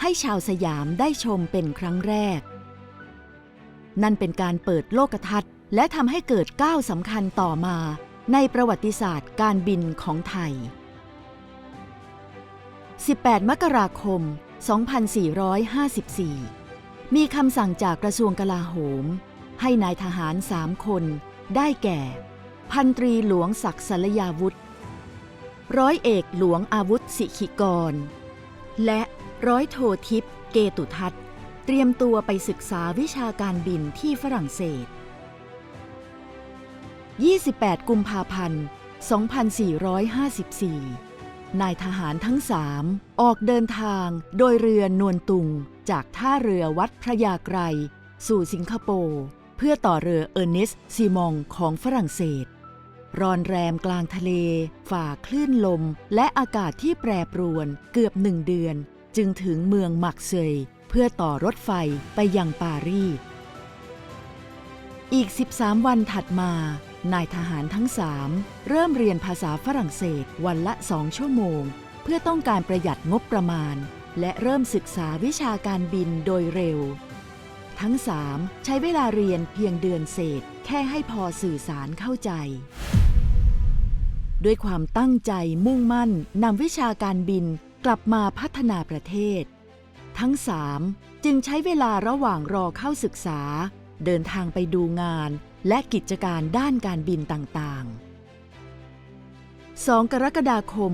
ให้ชาวสยามได้ชมเป็นครั้งแรก นั่นเป็นการเปิดโลกทัศน์ และทำให้เกิดก้าวสำคัญต่อมา ในประวัติศาสตร์การบินของไทย 18 มกราคม 2454 มีคำสั่งจากกระทรวงกลาโหม ให้นายทหารสามคน ได้แก่ พันตรีหลวงศักดิ์สรยาวุธ ร้อยเอกหลวงอาวุธสิขิกร และ ร้อยโททิพย์เกตุทัศน์ เตรียมตัวไปศึกษาวิชาการบินที่ฝรั่งเศส 28 กุมภาพันธ์ 2454 นายทหารทั้งสามออกเดินทางโดยเรือนวลตุง จากท่าเรือวัดพระยาไกร สู่สิงคโปร์เพื่อต่อเรือเออร์เนสซีมองของฝรั่งเศส รอนแรมกลางทะเล ฝ่าคลื่นลม และอากาศที่แปรปรวนเกือบหนึ่งเดือน จึงถึงเมืองมักเซยเพื่อต่อรถไฟไปยังปารีส อีก 13 วันถัดมา นายทหารทั้งสามเริ่มเรียนภาษาฝรั่งเศสวันละสองชั่วโมง เพื่อต้องการประหยัดงบประมาณ และเริ่มศึกษาวิชาการบินโดยเร็ว ทั้งสามใช้เวลาเรียนเพียงเดือนเศษ แค่ให้พอสื่อสารเข้าใจด้วยความตั้งใจมุ่งมั่นนำวิชาการบิน กลับมาพัฒนาประเทศ ทั้งสามจึงใช้เวลาระหว่างรอเข้าศึกษา เดินทางไปดูงานและกิจการด้านการบินต่างๆ 2 กรกฎาคม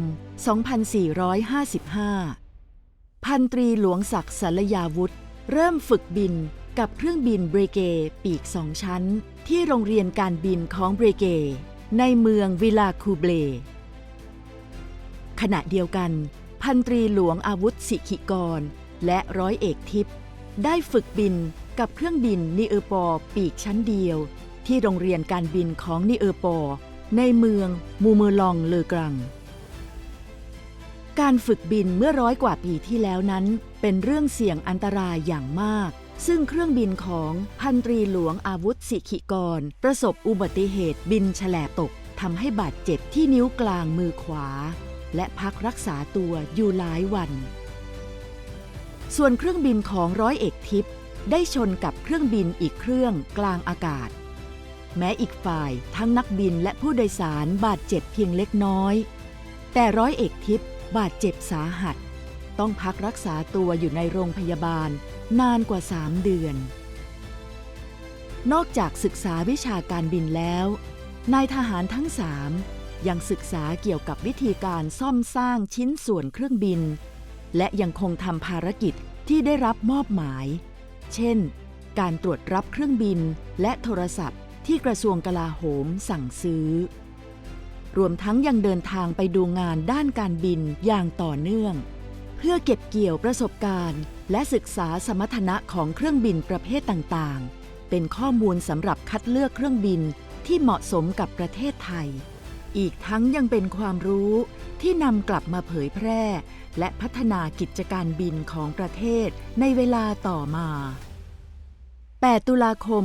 2455 พันตรีหลวงศักดิ์สรยาวุธ เริ่มฝึกบินกับเครื่องบินเบรเกปีกสองชั้น ที่โรงเรียนการบินของเบรเก ในเมืองวิลาคูเบลขณะเดียวกัน พันตรีหลวงอาวุธสิขิกร และร้อยเอกทิพย์ได้ฝึกบินกับเครื่องบินนิเออร์ปอปีกชั้นเดียว ที่โรงเรียนการบินของนิเออร์ปอในเมืองมูเมอลองเลอกรัง การฝึกบินเมื่อร้อยกว่าปีที่แล้วนั้น เป็นเรื่องเสี่ยงอันตรายอย่างมาก ซึ่งเครื่องบินของพันตรีหลวงอาวุธสิขิกร ประสบอุบัติเหตุบินแฉลบตกทำให้บาดเจ็บที่นิ้วกลางมือขวา และพักรักษาตัวอยู่หลายวัน ส่วนเครื่องบินของร้อยเอกทิพย์ได้ชนกับเครื่องบินอีกเครื่องกลางอากาศ แม้อีกฝ่ายทั้งนักบินและผู้โดยสารบาดเจ็บเพียงเล็กน้อย แต่ร้อยเอกทิพย์บาดเจ็บสาหัส ต้องพักรักษาตัวอยู่ในโรงพยาบาลนานกว่า 3 เดือน นอกจากศึกษาวิชาการบินแล้ว นายทหารทั้งสาม ยังศึกษาเกี่ยวกับวิธีการซ่อมสร้างชิ้นส่วนเครื่องบิน และยังคงทำภารกิจที่ได้รับมอบหมาย เช่น การตรวจรับเครื่องบินและโทรศัพท์ที่กระทรวงกลาโหมสั่งซื้อ รวมทั้งยังเดินทางไปดูงานด้านการบินอย่างต่อเนื่อง เพื่อเก็บเกี่ยวประสบการณ์ และศึกษาสมรรถนะของเครื่องบินประเภทต่างๆ เป็นข้อมูลสำหรับคัดเลือกเครื่องบินที่เหมาะสมกับประเทศไทย อีกทั้งยังเป็นความรู้ที่นำกลับมาเผยแพร่ และพัฒนากิจการบินของประเทศในเวลาต่อมา 8 ตุลาคม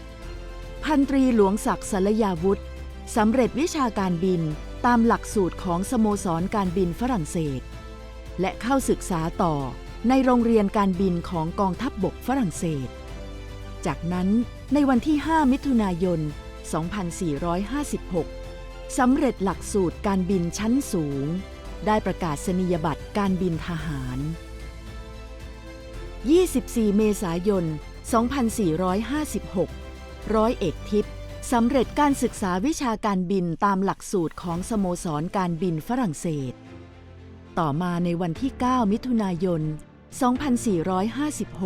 2455 พันตรีหลวงศักดิ์สรยาวุธสำเร็จวิชาการบินตามหลักสูตรของสโมสรการบินฝรั่งเศส และเข้าศึกษาต่อในโรงเรียนการบินของกองทัพบบกฝรั่งเศส จากนั้นในวันที่ 5 มิถุนายน 2456 สำเร็จหลักสูตรการบินชั้นสูง ได้ประกาศนียบัตรการบินทหาร 24 เมษายน 2456 ร้อยเอกทิพย์สำเร็จการศึกษาวิชาการบินตามหลักสูตรของสโมสรการบินฝรั่งเศส ต่อมาในวันที่ 9 มิถุนายน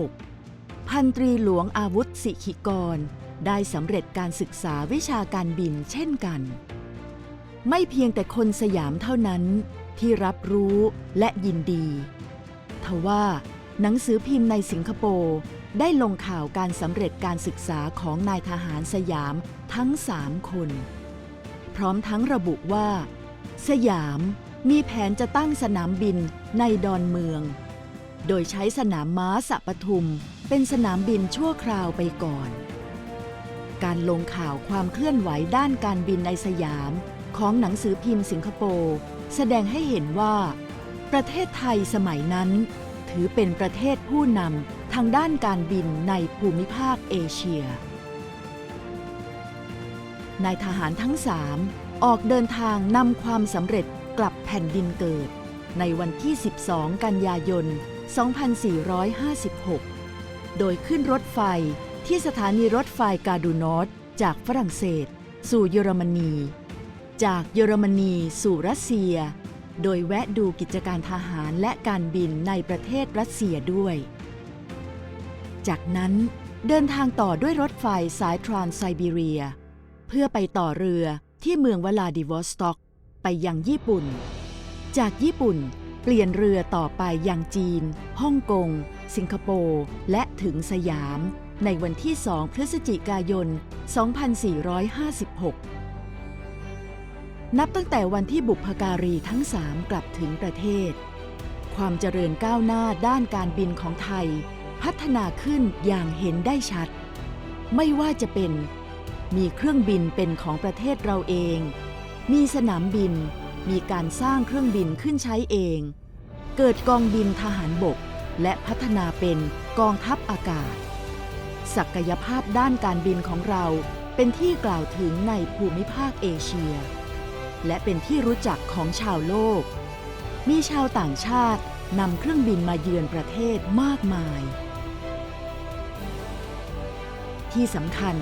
2456 พันตรีหลวงอาวุธสิขิกร ได้สำเร็จการศึกษาวิชาการบินเช่นกัน ไม่เพียงแต่คนสยามเท่านั้นที่รับรู้และยินดีทว่าหนังสือพิมพ์ในสิงคโปร์ได้ลงข่าวการสำเร็จการศึกษาของนายทหารสยามทั้งสามคน พร้อมทั้งระบุว่า สยามมีแผนจะตั้งสนามบินในดอนเมือง โดยใช้สนามม้าสะปทุมเป็นสนามบินชั่วคราวไปก่อน การลงข่าวความเคลื่อนไหวด้านการบินในสยาม ของหนังสือพิมพ์สิงคโปร์แสดงให้เห็นว่า ประเทศไทยสมัยนั้น ถือเป็นประเทศผู้นำทางด้านการบินในภูมิภาคเอเชียนายทหารทั้งสามออกเดินทางนำความสำเร็จกลับแผ่นดินเกิด ในวันที่ 12 กันยายน 2456 โดยขึ้นรถไฟ ที่สถานีรถไฟกาดูนอตจากฝรั่งเศส สู่เยอรมนี จากเยอรมนีสู่รัสเซีย โดยแวะดูกิจการทหารและการบินในประเทศรัสเซียด้วย จากนั้นเดินทางต่อด้วยรถไฟสายทรานไซบีเรีย เพื่อไปต่อเรือที่เมืองวลาดิวอสต็อก ไปยังญี่ปุ่น จากญี่ปุ่นเปลี่ยนเรือต่อไปยังจีน ฮ่องกง สิงคโปร์ และถึงสยามในวันที่ 2 พฤศจิกายน 2456 นับตั้งแต่วันที่บุพการีทั้งสามกลับถึงประเทศ ความเจริญก้าวหน้าด้านการบินของไทย พัฒนาขึ้นอย่างเห็นได้ชัด ไม่ว่าจะเป็นมีเครื่องบินเป็นของประเทศเราเอง มีสนามบิน มีการสร้างเครื่องบินขึ้นใช้เอง เกิดกองบินทหารบก และพัฒนาเป็นกองทัพอากาศ ศักยภาพด้านการบินของเราเป็นที่กล่าวถึงในภูมิภาคเอเชีย และเป็นที่รู้จักของชาวโลก มีชาวต่างชาตินำเครื่องบินมาเยือนประเทศมากมาย ที่สำคัญ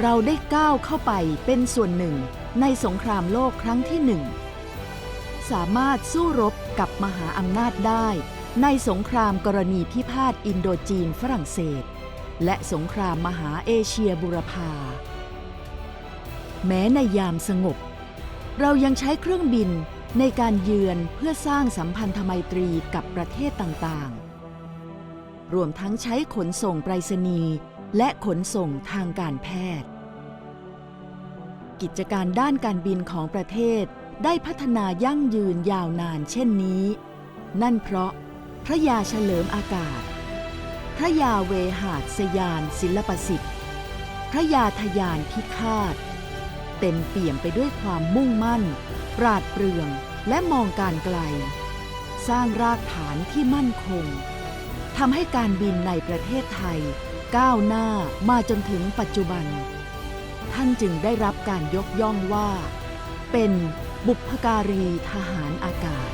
เราได้ก้าวเข้าไปเป็นส่วนหนึ่งในสงครามโลกครั้งที่หนึ่ง สามารถสู้รบกับมหาอำนาจได้ในสงครามกรณีพิพาทอินโดจีนฝรั่งเศส และสงครามมหาเอเชียบุรพา แม้ในยามสงบ เรายังใช้เครื่องบินในการเยือนเพื่อสร้างสัมพันธไมตรีกับประเทศต่างๆ รวมทั้งใช้ขนส่งไปรษณีย์และขนส่งทางการแพทย์ กิจการด้านการบินของประเทศได้พัฒนายั่งยืนยาวนานเช่นนี้ นั่นเพราะพระยาเฉลิมอากาศ พระยาเวหาสยานศิลปสิทธิ์ พระยาทยานพิฆาต เต็มเปี่ยมไปด้วยความมุ่งมั่น ปราดเปรื่อง และมองการไกล สร้างรากฐานที่มั่นคงทำให้การบินในประเทศไทย ก้าวหน้ามาจนถึงปัจจุบัน ท่านจึงได้รับการยกย่องว่า เป็นบุพการีทหารอากาศ